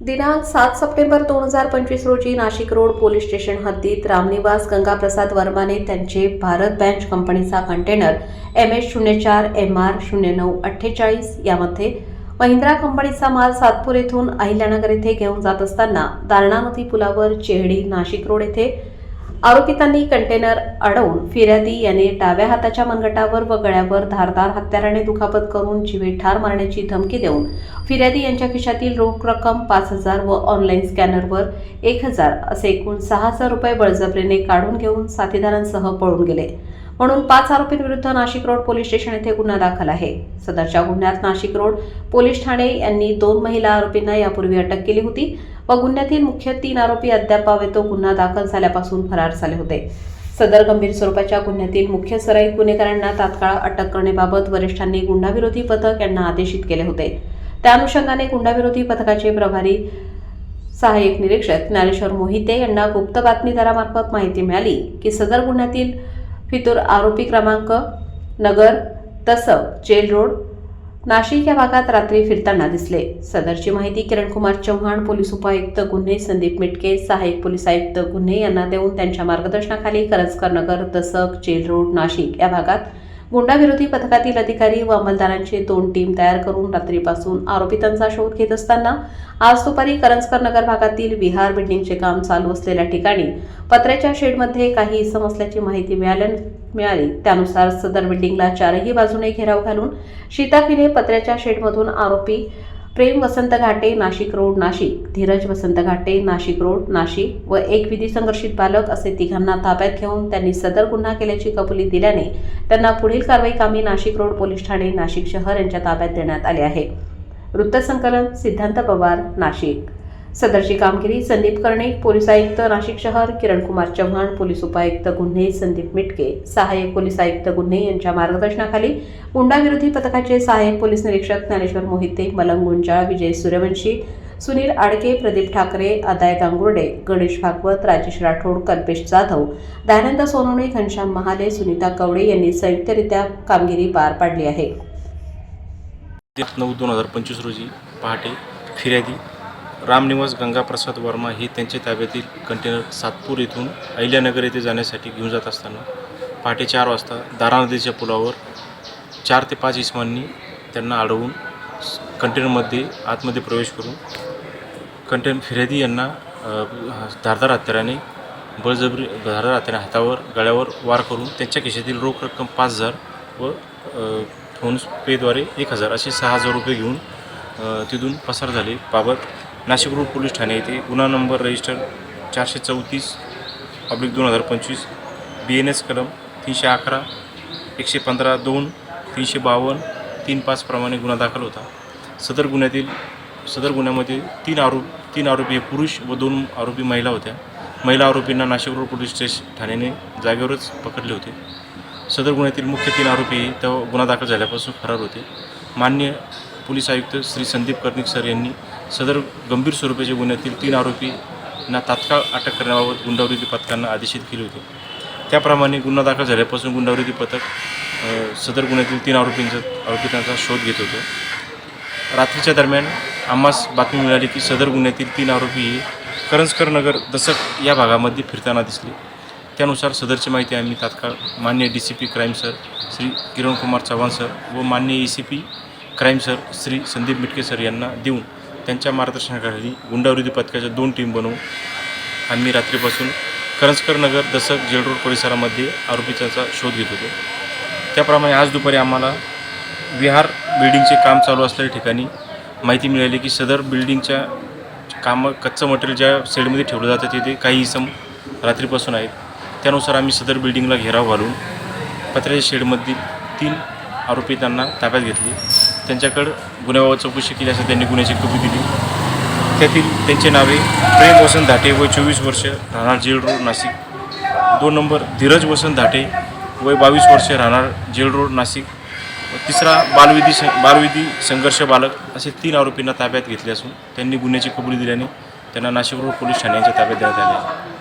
दिनांक सात सप्टेंबर दोन हजार पंचवीस रोजी नाशिक रोड पोलीस स्टेशन हद्दीत रामनिवास गंगाप्रसाद वर्माने त्यांचे भारत बँच कंपनीचा कंटेनर एम एच शून्य चार एम आर शून्य नऊ अठ्ठेचाळीस यामध्ये महिंद्रा कंपनीचा माल सातपूर येथून अहिल्यानगर येथे घेऊन जात असताना दारणा नदी पुलावर चेहडी नाशिक रोड येथे आरोपितांनी कंटेनर अडवून फिर्यादी याने डाव्या हाताच्या मनगटावर व गळ्यावर धारदार हत्याराने दुखापत करून जीवे ठार मारण्याची धमकी देऊन फिर्यादी यांच्या खिशातील रोख रक्कम पाच हजार व ऑनलाईन स्कॅनरवर एक हजार असे एकूण सहा हजार रुपये बळजबरीने काढून घेऊन साथीदारांसह पळून गेले. म्हणून पाच आरोपींविरुद्ध नाशिक रोड पोलीस स्टेशन येथे गुन्हा दाखल आहे. सदरच्या गुन्ह्यात नाशिक रोड पोलीस ठाणे यांनी दोन महिला आरोपींना यापूर्वी अटक केली होती व गुन्ह्यातील मुख्य तीन आरोपी अद्याप तो गुन्हा दाखल झाल्यापासून फरार झाले होते. सदर गंभीर स्वरूपाच्या गुन्ह्यातील मुख्य सराईत गुन्हेगारांना तात्काळ अटक करण्याबाबत वरिष्ठांनी गुंडाविरोधी पथक यांना आदेशित केले होते. त्या अनुषंगाने गुंडाविरोधी पथकाचे प्रभारी सहाय्यक निरीक्षक ज्ञानेश्वर मोहिते यांना गुप्त बातमीदारामार्फत माहिती मिळाली की सदर गुन्ह्यातील फितूर आरोपी क्रमांक नगर तसव जेल रोड नाशिक या भागात रात्री फिरताना दिसले. सदरची माहिती किरणकुमार चव्हाण पोलीस उपायुक्त गुन्हे संदीप मिटके सहाय्यक पोलीस आयुक्त गुन्हे यांना देऊन त्यांच्या मार्गदर्शनाखाली करंजकर नगर दसक जेल रोड नाशिक या भागात गुंडाविरोधी पथकातील अधिकारी व अंमलदारांची दोन टीम तयार करून रात्रीपासून आरोपितांचा शोध घेत असताना आज दुपारी करंजकर नगर भागातील विहार बिल्डिंगचे काम चालू असलेल्या ठिकाणी पत्र्याच्या शेडमध्ये काही इसम असल्याची माहिती मिळाल्या मिळाली. त्यानुसार सदर बिल्डिंगला चारही बाजूने घेराव घालून शिताफीने पत्र्याच्या शेडमधून आरोपी प्रेम वसंत घाटे नाशिक रोड नाशिक. धीरज वसंत घाटे नाशिक रोड नाशिक. व एक विधी संघर्षित बालक असे तिघांना ताब्यात घेऊन त्यांनी सदर गुन्हा केल्याची कबुली दिल्याने त्यांना पुढील कारवाई कामी नाशिक रोड पोलीस ठाणे नाशिक शहर यांच्या ताब्यात देण्यात आले आहे. वृत्तसंकलन सिद्धांत पवार नाशिक. सदरची कामगिरी संदीप कर्णिक पोलीस आयुक्त नाशिक शहर किरणकुमार चव्हाण पोलीस उपायुक्त गुन्हे संदीप मिटके सहाय्यक पोलीस आयुक्त गुन्हे यांच्या मार्गदर्शनाखाली गुंडाविरोधी पथकाचे सहाय्यक पोलीस निरीक्षक ज्ञानेश्वर मोहिते मलंग गुंजाळ विजय सूर्यवंशी सुनील आडके प्रदीप ठाकरे अदाय गांगुर्डे गणेश भागवत राजेश राठोड कल्पेश जाधव दयानंद सोनवणे घनश्याम महाले सुनीता कवडे यांनी संयुक्तरित्या कामगिरी पार पाडली आहे. नऊ दोन हजार पंचवीस रोजी पहाटे फिर्यादी रामनिवास गंगाप्रसाद वर्मा हे त्यांच्या ताब्यातील कंटेनर सातपूर येथून अहिल्यानगर येथे जाण्यासाठी घेऊन जात असताना पहाटे चार वाजता दारा नदीच्या पुलावर चार ते पाच इसमांनी त्यांना अडवून कंटेनरमध्ये आतमध्ये प्रवेश करून कंटेनर फिर्यादी यांना धारदार हत्याराने बळजबरी धारदार हत्याने हातावर गळ्यावर वार करून त्यांच्या खिशातील रोख रक्कम पाच हजार व फोन पेद्वारे एक हजार असे सहा हजार रुपये घेऊन तिथून पसार झाले. बाबत नाशिक रोड पोलीस ठाणे येथे गुन्हा नंबर रजिस्टर चारशे चौतीस पब्लिक दोन हजार पंचवीस बी एन एस कलम तीनशे अकरा एकशे पंधरा दोन तीनशे बावन्न तीन पाचप्रमाणे गुन्हा दाखल होता. सदर गुन्ह्यातील सदर गुन्ह्यामध्ये तीन आरोप तीन आरोपी हे पुरुष व दोन आरोपी महिला होत्या. महिला आरोपींना नाशिक रोड पोलीस स्टेशन ठाण्याने जागेवरच पकडले होते. सदर गुन्ह्यातील मुख्य तीन आरोपी हे तेव्हा गुन्हा दाखल झाल्यापासून फरार होते. मान्य पोलीस आयुक्त श्री संदीप कर्णिक सर यांनी सदर गंभीर स्वरूपाच्या गुन्ह्यातील तीन आरोपींना तात्काळ अटक करण्याबाबत गुंडावृत्ती पथकांना आदेशित केले होते. त्याप्रमाणे गुन्हा दाखल झाल्यापासून गुंडावृत्ती पथक सदर गुन्ह्यातील तीन आरोपींचा आरोपितांचा शोध घेत होतं. रात्रीच्या दरम्यान आम्हास बातमी मिळाली की सदर गुन्ह्यातील तीन आरोपी हे करंजकर नगर दसक या भागामध्ये फिरताना दिसले. त्यानुसार सदरची माहिती आम्ही तात्काळ मान्य D C P crime sir Shri Kirankumar Chavan sir व मान्य A C P crime sir Shri Sandeep Mitke sir यांना देऊन त्यांच्या मार्गदर्शनाखाली गुंडाविरोधी पथकाच्या दोन टीम बनवून आम्ही रात्रीपासून करंजकर नगर दसक जेल रोड परिसरामध्ये आरोपीचा शोध घेत होतो. त्याप्रमाणे आज दुपारी आम्हाला विहार बिल्डिंगचे काम चालू असलेल्या ठिकाणी माहिती मिळाली की सदर बिल्डिंगच्या कामं कच्चं मटेरियल ज्या सेडमध्ये ठेवलं जातं तिथे काही इसम रात्रीपासून आहेत. त्यानुसार आम्ही सदर बिल्डिंगला घेराव घालून पत्र्याच्या शेडमधील तीन आरोपी त्यांना ताब्यात घेतले. त्यांच्याकडं गुन्ह्याबाबत चौकशी केली असं त्यांनी गुन्ह्याची कबुली दिली. त्यातील त्यांचे नावे प्रेम वसंत धाटे वय चोवीस वर्ष राहणार जेल रोड नाशिक. दोन नंबर धीरज वसंत धाटे वय बावीस वर्ष राहणार जेल रोड नाशिक. व तिसरा बालविधी स बालविधी संघर्ष बालक असे तीन आरोपींना ताब्यात घेतले असून त्यांनी गुन्ह्याची कबुली दिल्याने त्यांना नाशिक रोड पोलीस ठाण्याच्या ताब्यात देण्यात आले आहे.